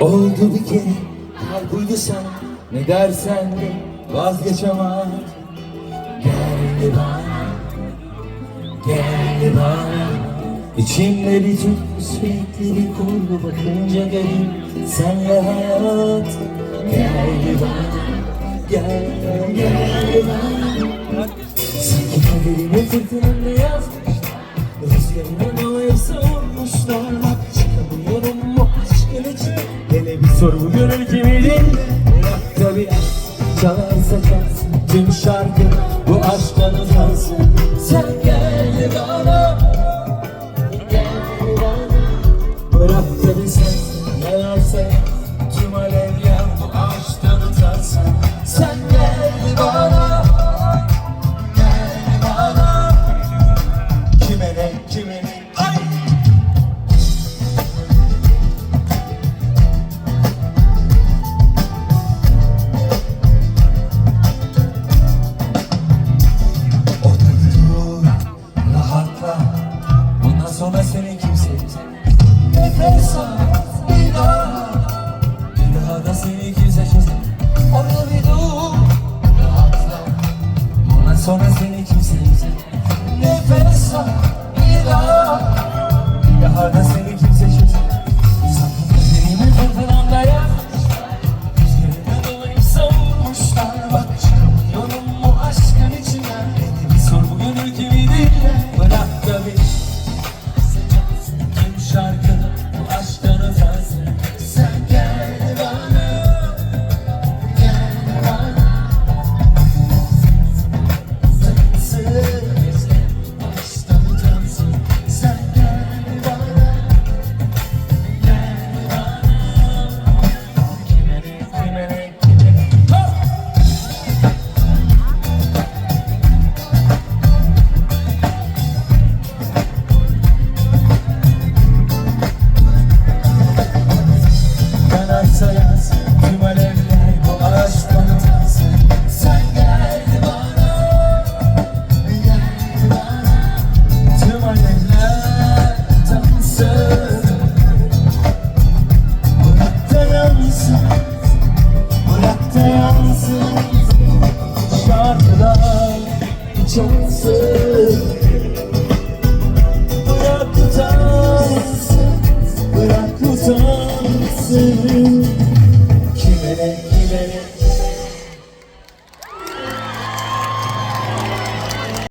oldu bir kere kalp uydu sana Ne dersen de vazgeçemem. Gel bana Gel bana. İçimde bir tüp sürekli bir kurgu bakınca garip. Senle hayat Gel bana Gel gel bana. Sanki kaderimi fırtınamda Hele bir sor bu gönül kimin Bırak tabi çalarsa çalsın Tüm şarkı bu aşktan uzansın. Sen gel bana Gel bana. Bırak tabi sen ne varsa Bir çalsın Bırak utansın Bırak utansın. Kime ne